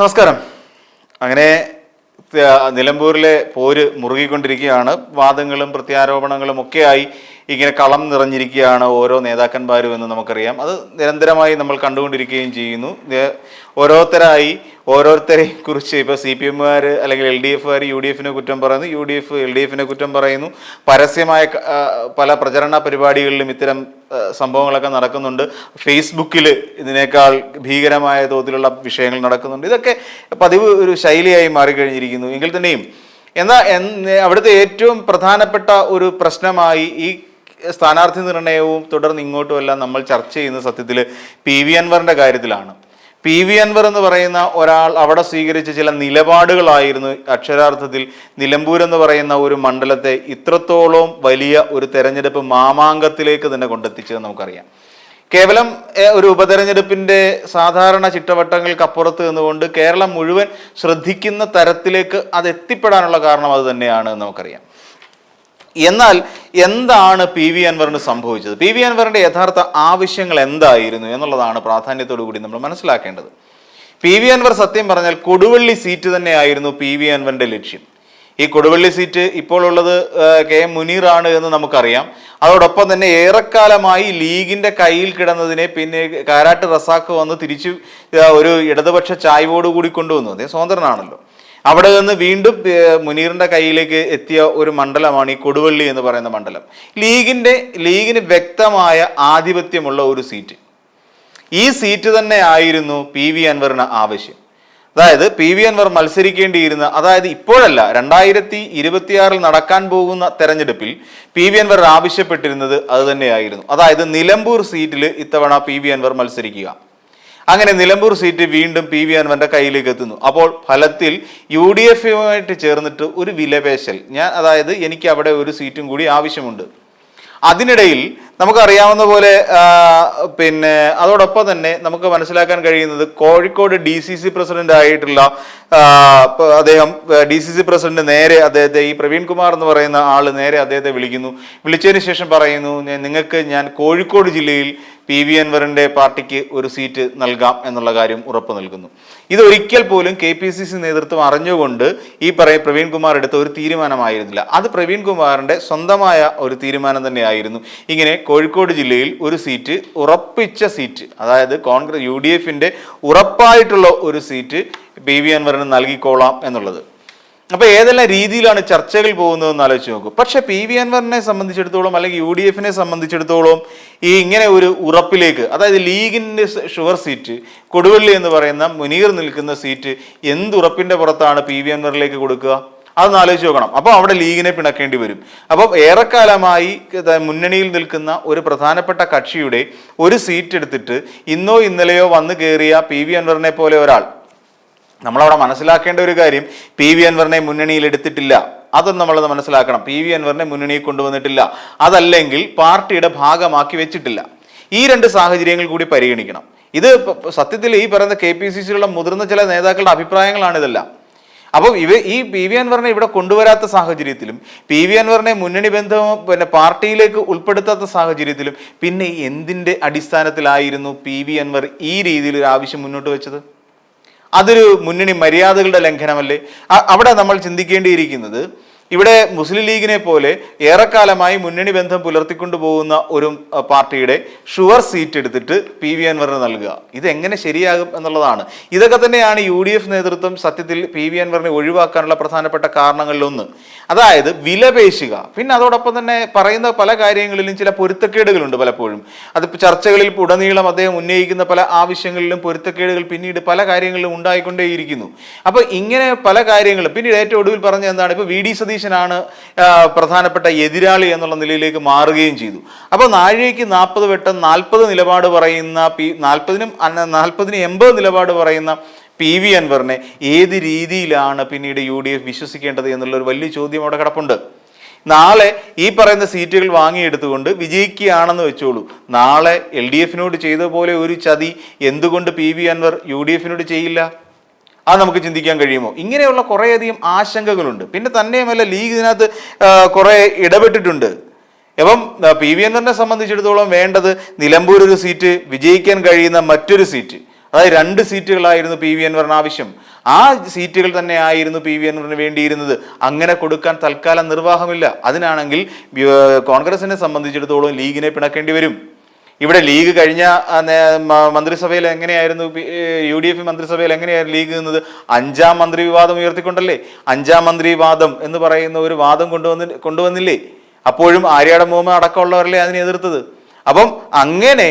നമസ്കാരം. അങ്ങനെ നിലമ്പൂരിലെ പോര് മുറുകിക്കൊണ്ടിരിക്കുകയാണ്. വാദങ്ങളും പ്രത്യാരോപണങ്ങളും ഒക്കെയായി ഇങ്ങനെ കളം നിറഞ്ഞിരിക്കുകയാണ് ഓരോ നേതാക്കന്മാരും എന്ന് നമുക്കറിയാം. അത് നിരന്തരമായി നമ്മൾ കണ്ടുകൊണ്ടിരിക്കുകയും ചെയ്യുന്നു. ഓരോരുത്തരായി ഓരോരുത്തരെ കുറിച്ച് ഇപ്പോൾ സി പി എമ്മുകാർ അല്ലെങ്കിൽ എൽ ഡി എഫുകാർ യു ഡി എഫിനെ കുറ്റം പറയുന്നു. U D F L D എഫിനെ കുറ്റം പറയുന്നു. പരസ്യമായ പല പ്രചരണ പരിപാടികളിലും ഇത്തരം സംഭവങ്ങളൊക്കെ നടക്കുന്നുണ്ട്. ഫേസ്ബുക്കിൽ ഇതിനേക്കാൾ ഭീകരമായ തോതിലുള്ള വിഷയങ്ങൾ നടക്കുന്നുണ്ട്. ഇതൊക്കെ പതിവ് ഒരു ശൈലിയായി മാറിക്കഴിഞ്ഞിരിക്കുന്നു. എങ്കിൽ തന്നെയും എന്നാൽ അവിടുത്തെ ഏറ്റവും പ്രധാനപ്പെട്ട ഒരു പ്രശ്നമായി ഈ സ്ഥാനാർത്ഥി നിർണയവും തുടർന്ന് ഇങ്ങോട്ടും എല്ലാം നമ്മൾ ചർച്ച ചെയ്യുന്ന സത്യത്തിൽ പി വി അൻവറിന്റെ കാര്യത്തിലാണ്. പി വി അൻവർ എന്ന് പറയുന്ന ഒരാൾ അവിടെ സ്വീകരിച്ച ചില നിലപാടുകളായിരുന്നു അക്ഷരാർത്ഥത്തിൽ നിലമ്പൂർ എന്ന് പറയുന്ന ഒരു മണ്ഡലത്തെ ഇത്രത്തോളം വലിയ ഒരു തെരഞ്ഞെടുപ്പ് മാമാങ്കത്തിലേക്ക് തന്നെ കൊണ്ടെത്തിച്ചതെന്ന് നമുക്കറിയാം. കേവലം ഒരു ഉപതെരഞ്ഞെടുപ്പിന്റെ സാധാരണ ചിട്ടവട്ടങ്ങൾക്കപ്പുറത്ത് നിന്നുകൊണ്ട് കേരളം മുഴുവൻ ശ്രദ്ധിക്കുന്ന തരത്തിലേക്ക് അത് എത്തിപ്പെടാനുള്ള കാരണം അത് തന്നെയാണ് നമുക്കറിയാം. എന്നാൽ എന്താണ് പി വി അൻവറിന് സംഭവിച്ചത്? പി വി അൻവറിന്റെ യഥാർത്ഥ ആവശ്യങ്ങൾ എന്തായിരുന്നു എന്നുള്ളതാണ് പ്രാധാന്യത്തോടു കൂടി നമ്മൾ മനസ്സിലാക്കേണ്ടത്. പി വി അൻവർ സത്യം പറഞ്ഞാൽ കൊടുവള്ളി സീറ്റ് തന്നെയായിരുന്നു പി വി അൻവറിന്റെ ലക്ഷ്യം. ഈ കൊടുവള്ളി സീറ്റ് ഇപ്പോൾ ഉള്ളത് കെ എം മുനീറാണ് എന്ന് നമുക്കറിയാം. അതോടൊപ്പം തന്നെ ഏറെക്കാലമായി ലീഗിന്റെ കയ്യിൽ കിടന്നതിനെ പിന്നെ കാരാട്ട് റസാക്ക് വന്ന് തിരിച്ചു ഒരു ഇടതുപക്ഷ ചായ്വോട് കൂടി കൊണ്ടുവന്നു. അദ്ദേഹം സ്വതന്ത്രനാണല്ലോ. അവിടെ നിന്ന് വീണ്ടും മുനീറിന്റെ കയ്യിലേക്ക് എത്തിയ ഒരു മണ്ഡലമാണ് ഈ കൊടുവള്ളി എന്ന് പറയുന്ന മണ്ഡലം. ലീഗിന്റെ ലീഗിന് വ്യക്തമായ ആധിപത്യമുള്ള ഒരു സീറ്റ്. ഈ സീറ്റ് തന്നെ ആയിരുന്നു പി വി അൻവറിന് ആവശ്യം. അതായത് പി വി അൻവർ മത്സരിക്കേണ്ടിയിരുന്ന അതായത് ഇപ്പോഴല്ല രണ്ടായിരത്തി ഇരുപത്തിയാറിൽ നടക്കാൻ പോകുന്ന തെരഞ്ഞെടുപ്പിൽ പി വി അൻവർ ആവശ്യപ്പെട്ടിരുന്നത് അത് തന്നെയായിരുന്നു. അതായത് നിലമ്പൂർ സീറ്റിൽ ഇത്തവണ പി വി അൻവർ മത്സരിക്കുക. അങ്ങനെ നിലമ്പൂർ സീറ്റ് വീണ്ടും പി വി അൻവന്റെ കയ്യിലേക്ക് എത്തുന്നു. അപ്പോൾ ഫലത്തിൽ യു ഡി എഫുമായിട്ട് ചേർന്നിട്ട് ഒരു വിലപേശൽ. ഞാൻ അതായത് എനിക്ക് അവിടെ ഒരു സീറ്റും കൂടി ആവശ്യമുണ്ട്. അതിനിടയിൽ നമുക്കറിയാവുന്ന പോലെ പിന്നെ അതോടൊപ്പം തന്നെ നമുക്ക് മനസ്സിലാക്കാൻ കഴിയുന്നത് Kozhikode D C C president ആയിട്ടുള്ള അദ്ദേഹം ഡി സി സി പ്രസിഡന്റ് നേരെ അദ്ദേഹത്തെ ഈ പ്രവീൺ കുമാർ എന്ന് പറയുന്ന ആൾ നേരെ അദ്ദേഹത്തെ വിളിക്കുന്നു. വിളിച്ചതിന് ശേഷം പറയുന്നു "ഞാൻ- നിങ്ങൾക്ക് ഞാൻ കോഴിക്കോട് ജില്ലയിൽ പി വി അൻവറിന്റെ പാർട്ടിക്ക് ഒരു സീറ്റ് നൽകാം എന്നുള്ള കാര്യം ഉറപ്പു നൽകുന്നു. ഇതൊരിക്കൽ പോലും കെ പി സി സി നേതൃത്വം അറിഞ്ഞുകൊണ്ട് ഈ പറയ പ്രവീൺ കുമാർ എടുത്ത ഒരു തീരുമാനമായിരുന്നില്ല. അത് പ്രവീൺ കുമാറിന്റെ സ്വന്തമായ ഒരു തീരുമാനം തന്നെയായിരുന്നു. ഇങ്ങനെ കോഴിക്കോട് ജില്ലയിൽ ഒരു സീറ്റ് ഉറപ്പിച്ച സീറ്റ് അതായത് കോൺഗ്രസ് യു ഡി എഫിന്റെ ഉറപ്പായിട്ടുള്ള ഒരു സീറ്റ് പി വി അൻവറിന് നൽകിക്കോളാം എന്നുള്ളത്. അപ്പോൾ ഏതെല്ലാം രീതിയിലാണ് ചർച്ചകൾ പോകുന്നതെന്ന് ആലോചിച്ച് നോക്കും. പക്ഷെ പി വി അൻവറിനെ സംബന്ധിച്ചിടത്തോളം അല്ലെങ്കിൽ യു ഡി എഫിനെ സംബന്ധിച്ചിടത്തോളം ഈ ഇങ്ങനെ ഒരു ഉറപ്പിലേക്ക് അതായത് ഷുഗർ ഷുവർ സീറ്റ് കൊടുവള്ളി എന്ന് പറയുന്ന മുനീർ നിൽക്കുന്ന സീറ്റ് എന്തുറപ്പിന്റെ പുറത്താണ് പി വി അൻവറിലേക്ക് കൊടുക്കുക? അതൊന്ന് ആലോചിച്ച് നോക്കണം. അപ്പോൾ അവിടെ ലീഗിനെ പിണക്കേണ്ടി വരും. അപ്പോൾ ഏറെക്കാലമായി മുന്നണിയിൽ നിൽക്കുന്ന ഒരു പ്രധാനപ്പെട്ട കക്ഷിയുടെ ഒരു സീറ്റ് എടുത്തിട്ട് ഇന്നോ ഇന്നലെയോ വന്നു കയറിയ പി വി അൻവറിനെ പോലെ ഒരാൾ. നമ്മളവിടെ മനസ്സിലാക്കേണ്ട ഒരു കാര്യം പി വി അൻവറിനെ മുന്നണിയിൽ എടുത്തിട്ടില്ല. അതൊന്നും നമ്മളത് മനസ്സിലാക്കണം. പി വി അൻവറിനെ മുന്നണിയിൽ കൊണ്ടുവന്നിട്ടില്ല. അതല്ലെങ്കിൽ പാർട്ടിയുടെ ഭാഗമാക്കി വെച്ചിട്ടില്ല. ഈ രണ്ട് സാഹചര്യങ്ങൾ കൂടി പരിഗണിക്കണം. ഇത് സത്യത്തിൽ ഈ പറയുന്ന കെ പി സി സിയിലുള്ള മുതിർന്ന ചില നേതാക്കളുടെ അഭിപ്രായങ്ങളാണ് ഇതെല്ലാം. അപ്പം ഇവ ഈ പി വി അൻവറിനെ ഇവിടെ കൊണ്ടുവരാത്ത സാഹചര്യത്തിലും പി വി അൻവറിനെ മുന്നണി ബന്ധവും പിന്നെ പാർട്ടിയിലേക്ക് ഉൾപ്പെടുത്താത്ത സാഹചര്യത്തിലും പിന്നെ എന്തിന്റെ അടിസ്ഥാനത്തിലായിരുന്നു പി വി അൻവർ ഈ രീതിയിൽ ഒരു ആവശ്യം മുന്നോട്ട് വെച്ചത്? അതൊരു മുന്നണി മര്യാദകളുടെ ലംഘനമല്ലേ? അവിടെ നമ്മൾ ചിന്തിക്കേണ്ടിയിരിക്കുന്നത് ഇവിടെ മുസ്ലിം ലീഗിനെ പോലെ ഏറെക്കാലമായി മുന്നണി ബന്ധം പുലർത്തിക്കൊണ്ടു പോകുന്ന ഒരു പാർട്ടിയുടെ ഷുവർ സീറ്റ് എടുത്തിട്ട് പി വി അൻവറിന് നൽകുക. ഇതെങ്ങനെ ശരിയാകും എന്നുള്ളതാണ്. ഇതൊക്കെ തന്നെയാണ് യു ഡി എഫ് നേതൃത്വം സത്യത്തിൽ പി വി അൻവറിനെ ഒഴിവാക്കാനുള്ള പ്രധാനപ്പെട്ട കാരണങ്ങളിലൊന്ന് അതായത് വിലപേശുക. പിന്നെ അതോടൊപ്പം തന്നെ പറയുന്ന പല കാര്യങ്ങളിലും ചില പൊരുത്തക്കേടുകളുണ്ട് പലപ്പോഴും. അത് ചർച്ചകളിൽ ഉടനീളം അദ്ദേഹം ഉന്നയിക്കുന്ന പല ആവശ്യങ്ങളിലും പൊരുത്തക്കേടുകൾ പിന്നീട് പല കാര്യങ്ങളിലും ഉണ്ടായിക്കൊണ്ടേയിരിക്കുന്നു. അപ്പോൾ ഇങ്ങനെ പല കാര്യങ്ങളും പിന്നീട് ഏറ്റവും ഒടുവിൽ പറഞ്ഞ എന്താണ്? ഇപ്പോൾ വി ഡി സതീശനാണ് പ്രധാനപ്പെട്ട എതിരാളി എന്നുള്ള നിലയിലേക്ക് മാറുകയും ചെയ്തു. അപ്പോൾ നാഴികയ്ക്ക് നാൽപ്പത് വെട്ടം നാൽപ്പത് നിലപാട് പറയുന്ന പി നാൽപ്പതിനും നാൽപ്പതിന് എൺപത് നിലപാട് പറയുന്ന പി വി അൻവറിനെ ഏത് രീതിയിലാണ് പിന്നീട് യു ഡി എഫ് വിശ്വസിക്കേണ്ടത് എന്നുള്ള ഒരു വലിയ ചോദ്യം അവിടെ കിടപ്പുണ്ട്. നാളെ ഈ പറയുന്ന സീറ്റുകൾ വാങ്ങിയെടുത്തുകൊണ്ട് വിജയിക്കുകയാണെന്ന് വെച്ചോളൂ. നാളെ എൽ ഡി എഫിനോട് ചെയ്ത പോലെ ഒരു ചതി എന്തുകൊണ്ട് P V Anvar U D എഫിനോട് ചെയ്യില്ല? അത് നമുക്ക് ചിന്തിക്കാൻ കഴിയുമോ? ഇങ്ങനെയുള്ള കുറേയധികം ആശങ്കകളുണ്ട്. പിന്നെ തന്നെയുമല്ല ലീഗ് ഇതിനകത്ത് കുറേ ഇടപെട്ടിട്ടുണ്ട്. അപ്പം പി. വി. എന്നെ സംബന്ധിച്ചിടത്തോളം വേണ്ടത് നിലമ്പൂർ ഒരു സീറ്റ് വിജയിക്കാൻ കഴിയുന്ന മറ്റൊരു സീറ്റ്. അതായത് രണ്ട് സീറ്റുകളായിരുന്നു പി. വി. അൻവറിന് ആവശ്യം. ആ സീറ്റുകൾ തന്നെ ആയിരുന്നു പി. വി. അൻവറിന് വേണ്ടിയിരുന്നത്. അങ്ങനെ കൊടുക്കാൻ തൽക്കാലം നിർവാഹമില്ല. അതിനാണെങ്കിൽ കോൺഗ്രസിനെ സംബന്ധിച്ചിടത്തോളം ലീഗിനെ പിണക്കേണ്ടി വരും. ഇവിടെ ലീഗ് കഴിഞ്ഞ മന്ത്രിസഭയിൽ എങ്ങനെയായിരുന്നു യു ഡി എഫ് മന്ത്രിസഭയിൽ എങ്ങനെയായിരുന്നു ലീഗ് നിന്നത്? അഞ്ചാം മന്ത്രി വിവാദം ഉയർത്തിക്കൊണ്ടല്ലേ? അഞ്ചാം മന്ത്രി വാദം എന്ന് പറയുന്ന ഒരു വാദം കൊണ്ടുവന്ന് കൊണ്ടുവന്നില്ലേ? അപ്പോഴും ആര്യാട മുഹമ്മദ് അടക്കമുള്ളവരല്ലേ അതിനെ എതിർത്തത്? അപ്പം അങ്ങനെ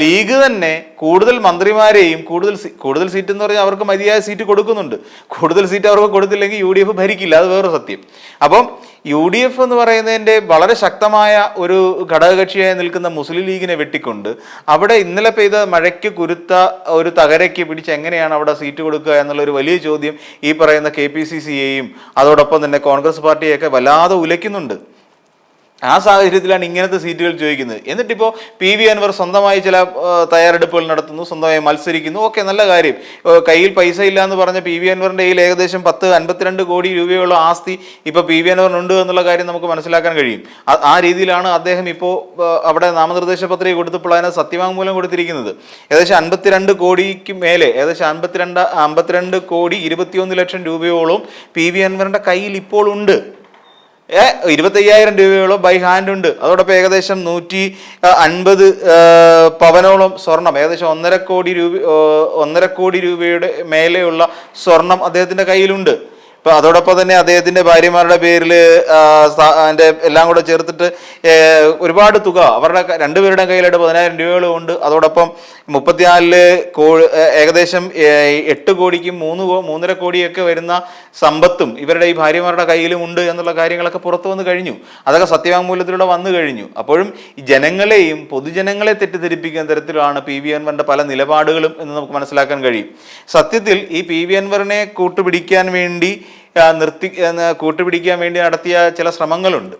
ലീഗ് തന്നെ കൂടുതൽ മന്ത്രിമാരെയും കൂടുതൽ കൂടുതൽ സീറ്റ് എന്ന് പറഞ്ഞാൽ അവർക്ക് മതിയായ സീറ്റ് കൊടുക്കുന്നുണ്ട്. കൂടുതൽ സീറ്റ് അവർക്ക് കൊടുത്തില്ലെങ്കിൽ യു ഡി എഫ് ഭരിക്കില്ല. അത് വേറെ സത്യം. അപ്പം യു ഡി എഫ് എന്ന് പറയുന്നതിന്റെ വളരെ ശക്തമായ ഒരു ഘടകകക്ഷിയായി നിൽക്കുന്ന മുസ്ലിം ലീഗിനെ വെട്ടിക്കൊണ്ട് അവിടെ ഇന്നലെ പെയ്ത മഴയ്ക്ക് കുരുത്ത ഒരു തകരയ്ക്ക് പിടിച്ച് എങ്ങനെയാണ് അവിടെ സീറ്റ് കൊടുക്കുക എന്നുള്ള ഒരു വലിയ ചോദ്യം ഈ പറയുന്ന കെ പി സി സിയെയും അതോടൊപ്പം തന്നെ കോൺഗ്രസ് പാർട്ടിയെയൊക്കെ വല്ലാതെ ഉലയ്ക്കുന്നുണ്ട്. ആ സാഹചര്യത്തിലാണ് ഇങ്ങനത്തെ സീറ്റുകൾ ചോദിക്കുന്നത്. എന്നിട്ടിപ്പോൾ പി വി അൻവർ സ്വന്തമായി ചില തയ്യാറെടുപ്പുകൾ നടത്തുന്നു സ്വന്തമായി മത്സരിക്കുന്നു ഓക്കെ നല്ല കാര്യം. കയ്യിൽ പൈസ ഇല്ല എന്ന് പറഞ്ഞ പി വി അൻവറിന്റെ കയ്യിൽ ഏകദേശം പത്ത് അൻപത്തിരണ്ട് കോടി രൂപയുള്ള ആസ്തി ഇപ്പോൾ പി വി അൻവറിനുണ്ട് എന്നുള്ള കാര്യം നമുക്ക് മനസ്സിലാക്കാൻ കഴിയും. ആ- രീതിയിലാണ് അദ്ദേഹം ഇപ്പോൾ അവിടെ നാമനിർദ്ദേശ പത്രിക കൊടുത്തപ്പോൾ സത്യവാങ്മൂലം കൊടുത്തിരിക്കുന്നത്. ഏകദേശം അൻപത്തിരണ്ട് കോടിക്ക് മേലെ ഏകദേശം അൻപത്തിരണ്ട് അമ്പത്തിരണ്ട് കോടി ഇരുപത്തിയൊന്ന് ലക്ഷം രൂപയോളം പി വി അൻവറിന്റെ കയ്യിൽ ഇപ്പോൾ ഉണ്ട്. ഏ ഇരുപത്തയ്യായിരം രൂപയോളം ബൈ ഹാൻഡ് ഉണ്ട്. അതോടൊപ്പം ഏകദേശം നൂറ്റി അൻപത് പവനോളം സ്വർണം ഏകദേശം ഒന്നര കോടി രൂപ ഒന്നര കോടി രൂപയുടെ മേലെയുള്ള സ്വർണം അദ്ദേഹത്തിന്റെ കയ്യിലുണ്ട്. ഇപ്പൊ അതോടൊപ്പം തന്നെ അദ്ദേഹത്തിന്റെ ഭാര്യമാരുടെ പേരിൽ അതിന്റെ എല്ലാം കൂടെ ചേർത്തിട്ട് ഒരുപാട് തുക അവരുടെ രണ്ടുപേരുടെ കയ്യിലായിട്ട് പതിനായിരം രൂപകളും ഉണ്ട്. അതോടൊപ്പം മുപ്പത്തിനാലിൽ കോ ഏകദേശം എട്ട് കോടിക്കും മൂന്ന് മൂന്നര കോടിയൊക്കെ വരുന്ന സമ്പത്തും ഇവരുടെ ഈ ഭാര്യമാരുടെ കയ്യിലും ഉണ്ട് എന്നുള്ള കാര്യങ്ങളൊക്കെ പുറത്തു വന്നു കഴിഞ്ഞു. അതൊക്കെ സത്യവാങ്മൂലത്തിലൂടെ വന്നു കഴിഞ്ഞു. അപ്പോഴും ഈ ജനങ്ങളെയും പൊതുജനങ്ങളെ തെറ്റിദ്ധരിപ്പിക്കുന്ന തരത്തിലാണ് പി വി അൻവറിന്റെ പല നിലപാടുകളും എന്ന് നമുക്ക് മനസ്സിലാക്കാൻ കഴിയും. സത്യത്തിൽ ഈ പി വി അൻവറിനെ കൂട്ടുപിടിക്കാൻ വേണ്ടി നിർത്തി കൂട്ടുപിടിക്കാൻ വേണ്ടി നടത്തിയ ചില ശ്രമങ്ങളുണ്ട്.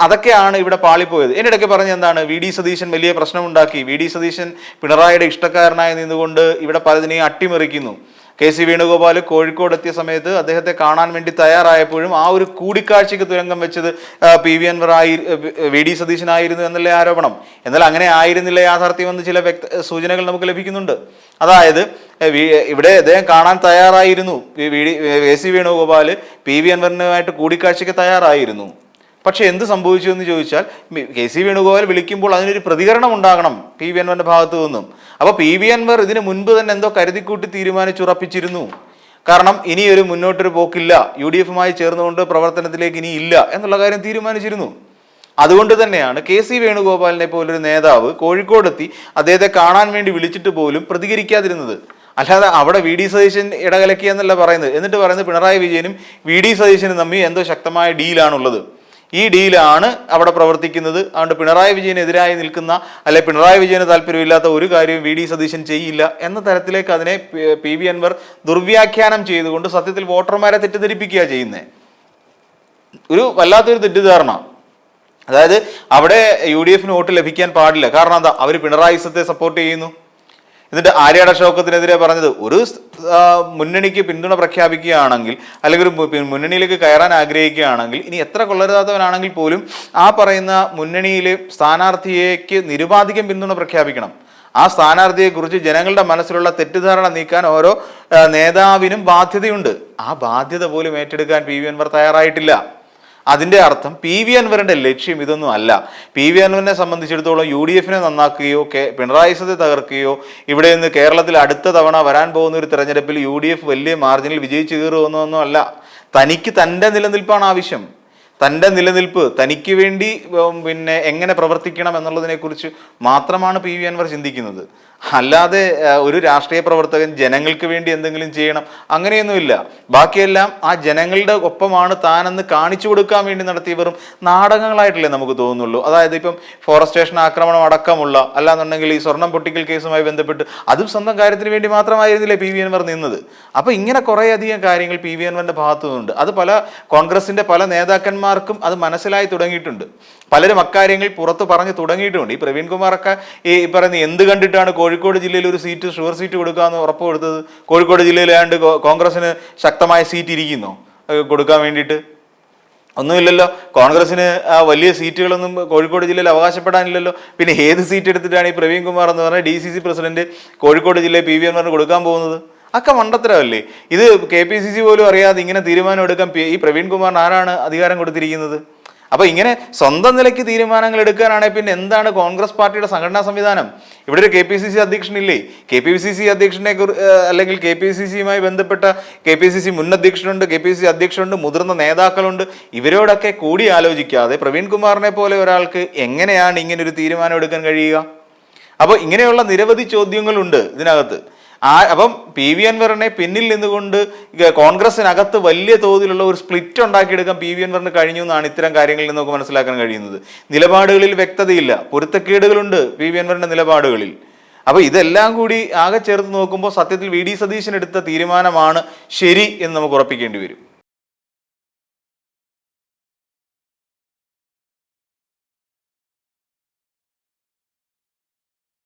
അതൊക്കെയാണ് ഇവിടെ പാളിപ്പോയത്. എന്റെ ഇടയ്ക്ക് പറഞ്ഞ എന്താണ് വി. ഡി. സതീശൻ വലിയ പ്രശ്നമുണ്ടാക്കി. വി. ഡി. സതീശൻ പിണറായിയുടെ ഇഷ്ടക്കാരനായി നിന്നുകൊണ്ട് ഇവിടെ പലതിനെയും അട്ടിമറിക്കുന്നു. കെ സി വേണുഗോപാൽ കോഴിക്കോട് എത്തിയ സമയത്ത് അദ്ദേഹത്തെ കാണാൻ വേണ്ടി തയ്യാറായപ്പോഴും ആ ഒരു കൂടിക്കാഴ്ചയ്ക്ക് തുരങ്കം വെച്ചത് പി വി അൻവർ ആയി വി ഡി സതീശനായിരുന്നു എന്നല്ലേ ആരോപണം. എന്നാൽ അങ്ങനെ ആയിരുന്നില്ല യാഥാർത്ഥ്യമെന്ന് ചില വ്യക്ത സൂചനകൾ നമുക്ക് ലഭിക്കുന്നുണ്ട്. അതായത് ഇവിടെ അദ്ദേഹം കാണാൻ തയ്യാറായിരുന്നു. V D K C Venugopal P V അൻവറിനുമായിട്ട് കൂടിക്കാഴ്ചയ്ക്ക് തയ്യാറായിരുന്നു. പക്ഷെ എന്ത് സംഭവിച്ചു എന്ന് ചോദിച്ചാൽ കെ സി വേണുഗോപാൽ വിളിക്കുമ്പോൾ അതിനൊരു പ്രതികരണം ഉണ്ടാകണം പി വി അൻവറിന്റെ ഭാഗത്തു നിന്നും. അപ്പോൾ പി വി അൻവർ ഇതിന് മുൻപ് തന്നെ എന്തോ കരുതിക്കൂട്ടി തീരുമാനിച്ചുറപ്പിച്ചിരുന്നു. കാരണം ഇനി ഒരു മുന്നോട്ടൊരു പോക്കില്ല. യു ഡി എഫുമായി ചേർന്നുകൊണ്ട് പ്രവർത്തനത്തിലേക്ക് ഇനി ഇല്ല എന്നുള്ള കാര്യം തീരുമാനിച്ചിരുന്നു. അതുകൊണ്ട് തന്നെയാണ് കെ സി വേണുഗോപാലിനെ പോലൊരു നേതാവ് കോഴിക്കോടെത്തി അദ്ദേഹത്തെ കാണാൻ വേണ്ടി വിളിച്ചിട്ട് പോലും പ്രതികരിക്കാതിരുന്നത്. അല്ലാതെ അവിടെ വി ഡി സതീശൻ ഇടകലക്കി എന്നല്ല പറയുന്നത്. എന്നിട്ട് പറയുന്നത് പിണറായി വിജയനും വി ഡി സതീശനും തമ്മിൽ എന്തോ ശക്തമായ ഡീലാണുള്ളത്. ഈ ഡീലാണ് അവിടെ പ്രവർത്തിക്കുന്നത്. അതുകൊണ്ട് പിണറായി വിജയനെതിരായി നിൽക്കുന്ന അല്ലെ പിണറായി വിജയന് താല്പര്യമില്ലാത്ത ഒരു കാര്യവും വി ഡി സതീശൻ ചെയ്യില്ല എന്ന തരത്തിലേക്ക് അതിനെ പി- വി അൻവർ ദുർവ്യാഖ്യാനം ചെയ്തുകൊണ്ട് സത്യത്തിൽ വോട്ടർമാരെ തെറ്റിദ്ധരിപ്പിക്കുക ചെയ്യുന്നത് ഒരു വല്ലാത്തൊരു തെറ്റിദ്ധാരണ. അതായത് അവിടെ യു ഡി എഫിന് വോട്ട് ലഭിക്കാൻ പാടില്ല. കാരണം എന്താ? അവർ പിണറായി സത്തെ സപ്പോർട്ട് ചെയ്യുന്നു. എന്നിട്ട് ആര്യാട ഷൗക്കത്തിനെതിരെ പറഞ്ഞത് ഒരു മുന്നണിക്ക് പിന്തുണ പ്രഖ്യാപിക്കുകയാണെങ്കിൽ അല്ലെങ്കിൽ ഒരു മുന്നണിയിലേക്ക് കയറാൻ ആഗ്രഹിക്കുകയാണെങ്കിൽ ഇനി എത്ര കൊള്ളരുതാത്തവനാണെങ്കിൽ പോലും ആ പറയുന്ന മുന്നണിയിലെ സ്ഥാനാർത്ഥിയേക്ക് നിരുപാധികം പിന്തുണ പ്രഖ്യാപിക്കണം. ആ സ്ഥാനാർത്ഥിയെക്കുറിച്ച് ജനങ്ങളുടെ മനസ്സിലുള്ള തെറ്റിദ്ധാരണ നീക്കാൻ ഓരോ നേതാവിനും ബാധ്യതയുണ്ട്. ആ ബാധ്യത പോലും ഏറ്റെടുക്കാൻ പി വി അൻവർ തയ്യാറായിട്ടില്ല. അതിന്റെ അർത്ഥം പി വി അൻവറിന്റെ ലക്ഷ്യം ഇതൊന്നും അല്ല. പി വി അൻവറിനെ സംബന്ധിച്ചിടത്തോളം യു ഡി എഫിനെ നന്നാക്കുകയോ കെ പിണറായി സത്തെ തകർക്കുകയോ ഇവിടെ നിന്ന് കേരളത്തിൽ അടുത്ത തവണ വരാൻ പോകുന്ന ഒരു തെരഞ്ഞെടുപ്പിൽ യു ഡി എഫ് വലിയ മാർജിനിൽ വിജയിച്ചു കയറുമെന്നൊന്നും അല്ല. തനിക്ക് തന്റെ നിലനിൽപ്പാണ് ആവശ്യം. തന്റെ നിലനിൽപ്പ് തനിക്ക് വേണ്ടി പിന്നെ എങ്ങനെ പ്രവർത്തിക്കണം എന്നുള്ളതിനെക്കുറിച്ച് മാത്രമാണ് പി വി അൻവർ ചിന്തിക്കുന്നത്. അല്ലാതെ ഒരു രാഷ്ട്രീയ പ്രവർത്തകൻ ജനങ്ങൾക്ക് വേണ്ടി എന്തെങ്കിലും ചെയ്യണം അങ്ങനെയൊന്നുമില്ല. ബാക്കിയെല്ലാം ആ ജനങ്ങളുടെ ഒപ്പമാണ് താനെന്ന് കാണിച്ചു കൊടുക്കാൻ വേണ്ടി നടത്തിയ വെറും നാടകങ്ങളായിട്ടല്ലേ നമുക്ക് തോന്നുന്നുള്ളൂ. അതായത് ഇപ്പം ഫോറസ്റ്റേഷൻ സ്റ്റേഷൻ ആക്രമണം അടക്കമുള്ള അല്ലാന്നുണ്ടെങ്കിൽ ഈ സ്വർണം പൊട്ടിക്കൽ കേസുമായി ബന്ധപ്പെട്ട് അതും സ്വന്തം കാര്യത്തിന് വേണ്ടി മാത്രമായിരുന്നില്ലേ പി വി അൻവർ നിന്നത്? അപ്പം ഇങ്ങനെ കുറേയധികം കാര്യങ്ങൾ പി വി അൻവറിന്റെ ഭാഗത്തു നിന്നുണ്ട് അത് പല കോൺഗ്രസിന്റെ പല നേതാക്കന്മാർക്കും അത് മനസ്സിലായി തുടങ്ങിയിട്ടുണ്ട്. പലരും അക്കാര്യങ്ങൾ പുറത്ത് പറഞ്ഞു തുടങ്ങിയിട്ടുമുണ്ട് ഈ പ്രവീൺ കുമാറൊക്കെ ഈ പറയുന്ന എന്ത് കണ്ടിട്ടാണ് കോഴിക്കോട് ജില്ലയിൽ ഒരു സീറ്റ് ഷുവർ സീറ്റ് കൊടുക്കാമെന്ന് ഉറപ്പ് കൊടുത്തത്? കോഴിക്കോട് ജില്ലയിലാണ്ട് കോൺഗ്രസിന് ശക്തമായ സീറ്റ് ഇരിക്കുന്നോ? കൊടുക്കാൻ വേണ്ടിയിട്ട്? ഒന്നുമില്ലല്ലോ. കോൺഗ്രസിന് ആ വലിയ സീറ്റുകളൊന്നും കോഴിക്കോട് ജില്ലയിൽ അവകാശപ്പെടാനില്ലല്ലോ. പിന്നെ ഏത് സീറ്റ് എടുത്തിട്ടാണ് ഈ പ്രവീൺ കുമാർ എന്ന് പറഞ്ഞ D C C president Kozhikode ജില്ലയിൽ പി വി എൻമാറിന് കൊടുക്കാൻ പോകുന്നത്? ഒക്കെ മണ്ടത്തരമല്ലേ? ഇത് കെ പി സി സി പോലും അറിയാതെ ഇങ്ങനെ തീരുമാനം എടുക്കാൻ ഈ പ്രവീൺ കുമാറിന് ആരാണ് അധികാരം കൊടുത്തിരിക്കുന്നത്? അപ്പൊ ഇങ്ങനെ സ്വന്തം നിലയ്ക്ക് തീരുമാനങ്ങൾ എടുക്കാനാണെങ്കിൽ പിന്നെ എന്താണ് കോൺഗ്രസ് പാർട്ടിയുടെ സംഘടനാ സംവിധാനം? ഇവിടെ ഒരു കെ പി സി സി അധ്യക്ഷനില്ലേ? കെ പി സി സി അധ്യക്ഷനെ അല്ലെങ്കിൽ കെ പി സി സിയുമായി ബന്ധപ്പെട്ട കെ പി സി സി മുൻ അധ്യക്ഷനുണ്ട് കെ പി സി സി അധ്യക്ഷനുണ്ട് മുതിർന്ന നേതാക്കളുണ്ട്. ഇവരോടൊക്കെ കൂടി ആലോചിക്കാതെ പ്രവീൺ കുമാറിനെ പോലെ ഒരാൾക്ക് എങ്ങനെയാണ് ഇങ്ങനെ ഒരു തീരുമാനം എടുക്കാൻ കഴിയുക? അപ്പോൾ ഇങ്ങനെയുള്ള നിരവധി ചോദ്യങ്ങളുണ്ട് ഇതിനകത്ത്. ആ അപ്പം പി വി അൻവറിനെ പിന്നിൽ നിന്നുകൊണ്ട് കോൺഗ്രസിനകത്ത് വലിയ തോതിലുള്ള ഒരു സ്പ്ലിറ്റ് ഉണ്ടാക്കിയെടുക്കാൻ പി വി അൻവറിന് കഴിഞ്ഞു എന്നാണ് ഇത്തരം കാര്യങ്ങളിൽ നിന്ന് നമുക്ക് മനസ്സിലാക്കാൻ കഴിയുന്നത്. നിലപാടുകളിൽ വ്യക്തതയില്ല. പൊരുത്തക്കേടുകളുണ്ട് പി വി അൻവറിന്റെ നിലപാടുകളിൽ. അപ്പൊ ഇതെല്ലാം കൂടി ആകെ ചേർത്ത് നോക്കുമ്പോൾ സത്യത്തിൽ വി ഡി സതീശൻ എടുത്ത തീരുമാനമാണ് ശരി എന്ന് നമുക്ക് ഉറപ്പിക്കേണ്ടി വരും.